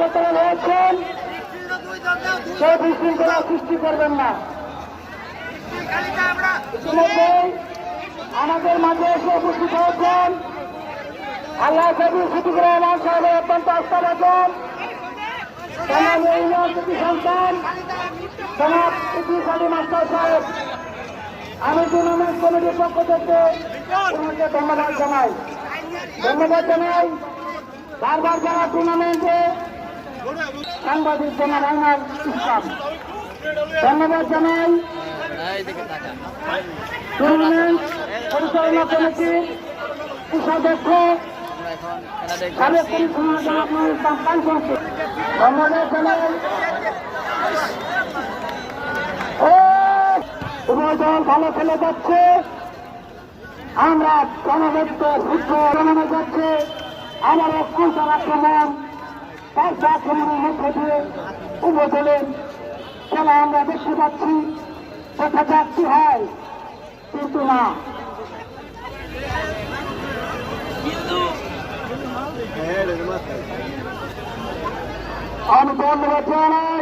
আগরতলা রয়েছেন সে বিশৃঙ্খলা সৃষ্টি করবেন না। ইতিমধ্যেই আমাদের মাঝে এসে উপস্থিত হয়েছেন। আল্লাহ কবি সিদ্দিকুর রহমান সাহেবের অত্যন্ত আস্থাভাজন। সমাজ ইউনিভার্সিটি সন্তান, সমাজ আলী মাস্টার সাহেব, আমি টুর্নামেন্ট কমিটির পক্ষ থেকে তোমাকে ধন্যবাদ জানাই। ধন্যবাদ জানাই। বারবার যারা টুর্নামেন্টে সাংবাদিক জনাব আইনাল ইসলাম। ধন্যবাদ জানাই। টুর্নামেন্ট পরিচালনা কমিটির উপাধ্যক্ষ ভালো খেলে যাচ্ছে। আমরা জনগত ফুটবল জানানো যাচ্ছে। আমার অকুশল আক্রমণ এক আক্রমণের মধ্যে দিয়ে উভয় দলের খেলা আমরা দেখতে পাচ্ছি। দেখা যাক কি হয়। কিন্তু না। আমি ধন্যবাদ জানাই